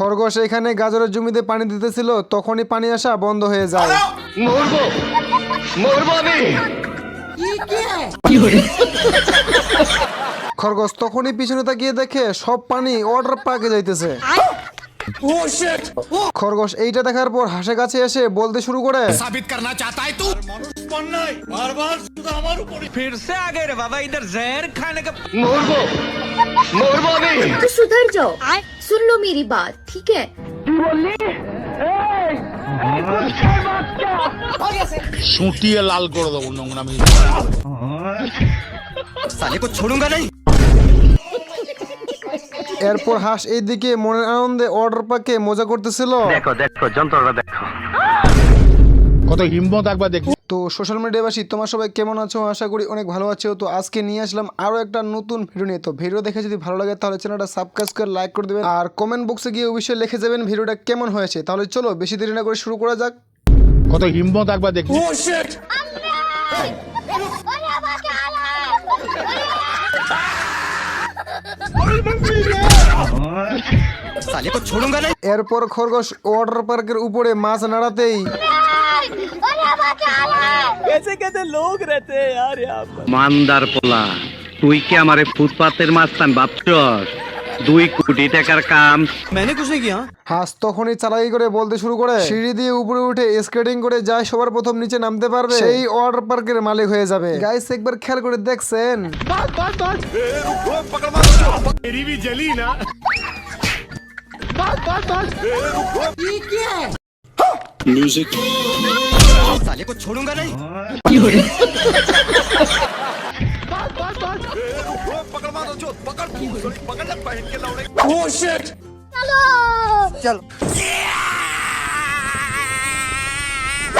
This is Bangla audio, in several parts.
খরগোশ এখানে গাজরের জমিতে পানি দিতেছিল তখনই পানি আসা বন্ধ হয়ে যায়। খরগোশ তখনই পিছনে তাকিয়ে দেখে সব পানি অর্ডার পাকে যাইতেছে। খরগোশ এইটা দেখার পর হাসে কাছে এসে বলতে শুরু করে সাবিত করনা চাহতা তু। মরবো। মরবো আমি। সুধর যাও। सुन लो मेरी बात ठीक है सुटिए लाल করে দেবো নোংরামি साले को छोड़ूंगा नहीं এরপর হাঁস এইদিকে মনের আনন্দে ওয়াটার পার্কে মজা করতেছিল দেখো দেখো যন্ত্রটা দেখো কত হিম্মত একবার দেখি তো সোশ্যাল মিডিয়াবাসী তোমার সবাই কেমন আছো? আশা করি অনেক ভালো আছো। তো আজকে নিয়ে আসলাম আরও একটা নতুন ভিডিও নিয়ে। তো ভিডিও দেখে যদি ভালো লাগে তাহলে চ্যানেলটা সাবস্ক্রাইব করে লাইক করে দেবেন। আর কমেন্ট বক্সে গিয়ে অবশ্যই লিখে যাবেন ভিডিওটা কেমন হয়েছে। তাহলে চলো বেশি দেরি না করে শুরু করা যাক। কত হিম্মত একবার দেখি। oh, এরপর খরগোশ ওয়াটার পার্কের উপরে মাছ নাড়াতেই कैसे कैसे लोग रहते हैं यार यहाँ पर মান্দার পোলা তুই কি আমারে ফুটপাতের মাস্তান ভাবছস দুই কোটি টাকার কাম मैंने कुछ नहीं किया হাঁস তখনই চালাকি করে বলতে শুরু করে সিঁড়ি দিয়ে উপরে উঠে স্কেটিং করে যায় সবার প্রথম নিচে নামতে পারবে সেই ওয়াটার পার্কের মালিক হয়ে যাবে গাইস একবার খেয়াল করে দেখছেন साले को छोड़ूंगा नहीं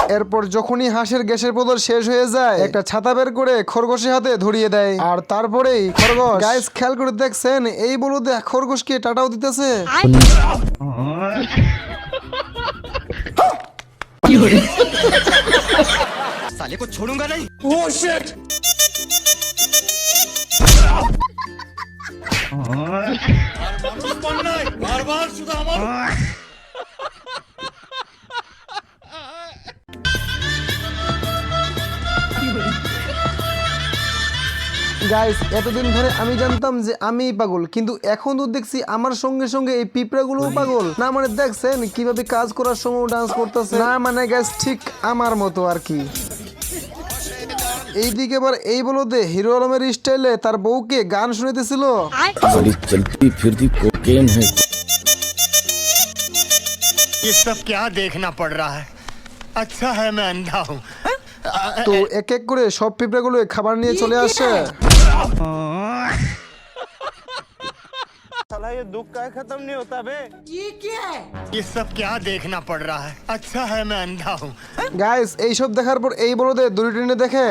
এরপর যখনই হাঁসের গ্যাসের বোতল শেষ হয়ে যায় একটা ছাতা বের করে খরগোশের হাতে ধরিয়ে দেয় আর তারপরেই খরগোশ গাইস খেয়াল করে দেখছেন এই বলুদে খরগোশকে টাটাও দিতেছে साले को छोड़ूंगा नहीं গাইস এতদিন ধরে আমি জানতাম যে আমিই পাগল কিন্তু এখন তো দেখছি আমার সঙ্গে সঙ্গে এই পিঁপড়াগুলোও পাগল না মানে দেখছেন কিভাবে কাজ করার সময় ডান্স করতেছে না মানে গাইস ঠিক আমার মতো আর কি এইদিকে এবার এই বলতে হিরো আলমের স্টাইলে তার বউকে গান শুনিতেছিল बड़ी चलती फिरती कोकेन है ये सब क्या देखना पड़ रहा है अच्छा है मैं अंधा हूँ তো এক এক করে সব পিঁপড়াগুলো খাবার নিয়ে চলে আসে ये सब क्या देखना पड़ रहा है अच्छा है मैं अंधा हूँ গাইস এইসব দেখার পর এই বলদে দড়ি টেনে দেখে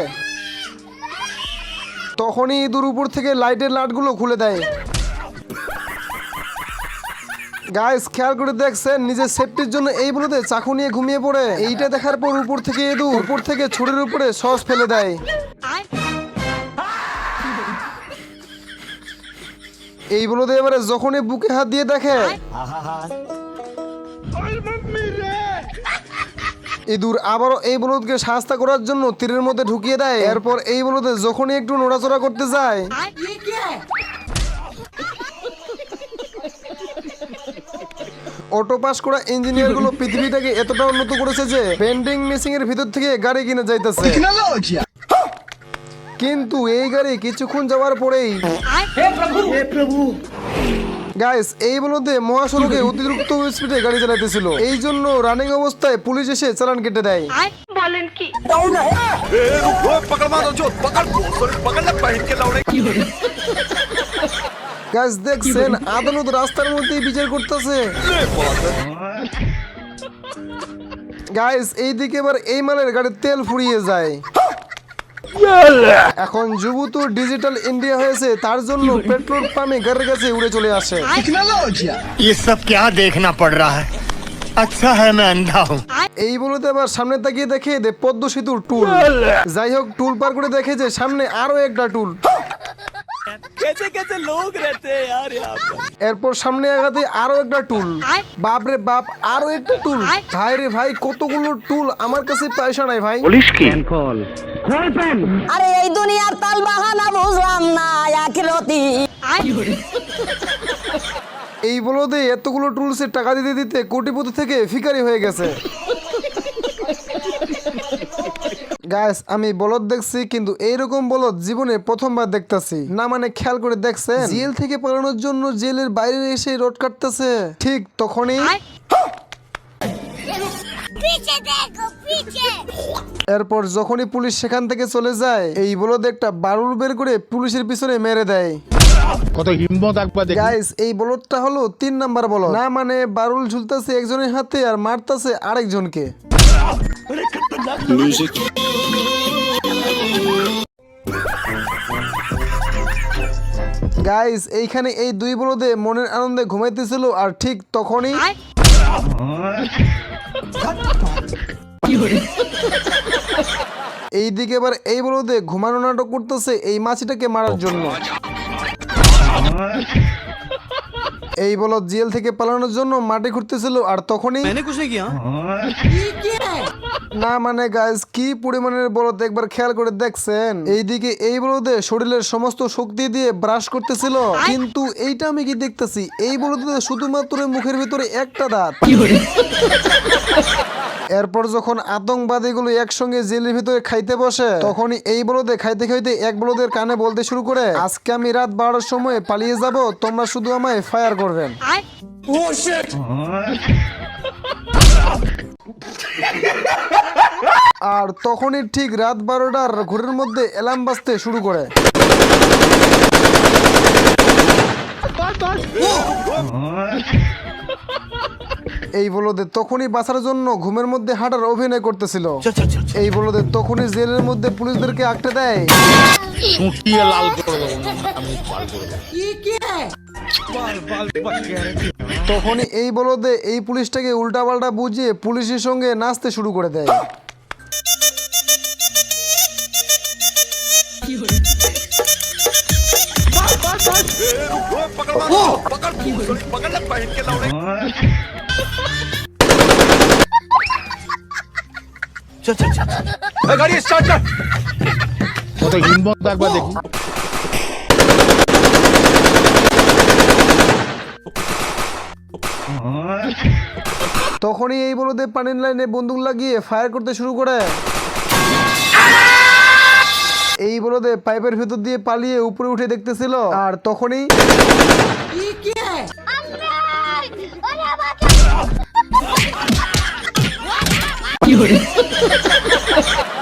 তখনই ইঁদুর উপর থেকে লাইটের লাটগুলো খুলে দেয়। গাইস খেয়াল করে দেখছেন, নিজের সেফটির জন্য এই বলতে চাকু নিয়ে ঘুমিয়ে পড়ে। এইটা দেখার পর উপর থেকে ইঁদুর, উপর থেকে ছুরির উপরে সস ফেলে দেয়। এই বলতে এবারে যখনই বুকে হাত দিয়ে দেখে ইঁদুর আবারও এই বলদকে শাস্তা করার জন্য তীরের মধ্যে ঢুকিয়ে দেয়। এরপর এই বলদে যখনই একটু নড়াচড়া করতে যায়। অটো পাস করা ইঞ্জিনিয়ারগুলো পৃথিবীটাকে এতটা উন্নত করেছে যে পেন্টিং মেশিং এর ভিতর থেকে গাড়ি কিনে যাইতেছে। কিন্তু এই গাড়ি কিছুক্ষণ যাওয়ার পরেই গাইস এই বলতে মহাসড়কে অতিরিক্ত স্পিডে গাড়ি চালাইতেছিল। এই জন্য রানিং অবস্থায় পুলিশ এসে চালান কেটে দেয়। গাইস দেখছেন আদালত রাস্তার মধ্যেই বিচার করতেছে। গাইস এইদিকে এবার এই মালের গাড়ির তেল ফুরিয়ে যায়। এখন যুবতু ডিজিটাল ইন্ডিয়া হয়েছে তার জন্য পেট্রোল পাম্পে গাড়ির কাছে উড়ে চলে আসে ये सब क्या देखना पड़ रहा है अच्छा है मैं अंधा हूँ এই বলতে আবার সামনে তাকিয়ে দেখে দে পদ্ম সেতুর টুল যাই হোক টুল পার করে দেখে যে সামনে আরো একটা টুল এরপর সামনে আগাতে আরো একটা টুল বাপ রে বাপ আরো একটা টুল ভাই রে ভাই কতগুলো টুল আমার কাছে পয়সা নাই ভাই বলিস কি কল খোল প্যান আরে এই দুনিয়ার তাল বাহানা বুঝলাম না আখিরতি এই বলদে এতগুলো টুলসে টাকা দিতে দিতে কোটিপতি থেকে ফিকারি হয়ে গেছে। গাইস আমি বলদ দেখছি কিন্তু এইরকম বলদ জীবনে প্রথমবার দেখতাছি। না মানে খেয়াল করে দেখছেন? জেল থেকে পালানোর জন্য জেলের বাইরে এসে রোড কাটতেছে। ঠিক তখনই এরপর যখনই পুলিশ সেখান থেকে চলে যায় এই বলদ একটা বারুল বের করে পুলিশের পিছনে মেরে দেয়। কত হিম্মত একবার দেখি। গাইস এই বলদটা হলো তিন নাম্বার বলদ। না মানে বারুল ঝুলতেছে একজনের হাতে আর মারতাছে আরেকজনকে। গাইস এইখানে এই দুই বলদে মনের আনন্দে ঘুমাইতেছিল আর ঠিক তখনই এইদিকে এবার এই বলদে ঘুমানো নাটক করতেছে এই মাছিটাকে মারার জন্য। এই বলদ জেল থেকে পালানোর জন্য মাটি খুঁড়তেছিল আর তখনই না মানে গাইজ কি পরিমাণের বলদ একবার খেয়াল করে দেখছেন? এইদিকে এই বলদে শরীরের সমস্ত শক্তি দিয়ে ব্রাশ করতেছিল কিন্তু এইটা আমি কি দেখতেছি? এই বলদে শুধুমাত্র মুখের ভিতরে একটা দাঁত। এরপর যখন আতঙ্কবাদীগুলো একসঙ্গে জেলের ভিতরে খাইতে বসে তখনই এই বলদে খাইতে খাইতে এক বলদের কানে বলতে শুরু করে আজকে আমি রাত বারোটার সময় পালিয়ে যাব তোমরা শুধু আমায় ফায়ার করবেন আর তখনই ঠিক রাত বারোটার ঘরের মধ্যে অ্যালার্ম বাজতে শুরু করে। এই বলদে তখনই বাঁচার জন্য ঘুমের মধ্যে হাঁটার অভিনয় করতেছিল এই বলদে তখনই জেলের মধ্যে পুলিশদেরকে আটকে দেয় লাল করে আমি লাল তখনই এই বলদে এই পুলিশটাকে উল্টাপাল্টা বুঝিয়ে পুলিশের সঙ্গে নাচতে শুরু করে দেয় কত হিম্মত একবার দেখি। তখনই এই বলদে পানির লাইনে বন্দুক লাগিয়ে ফায়ার করতে শুরু করে। এই বলদে পাইপের ভেতর দিয়ে পালিয়ে উপরে উঠে দেখতেছিল আর তখনই 我操我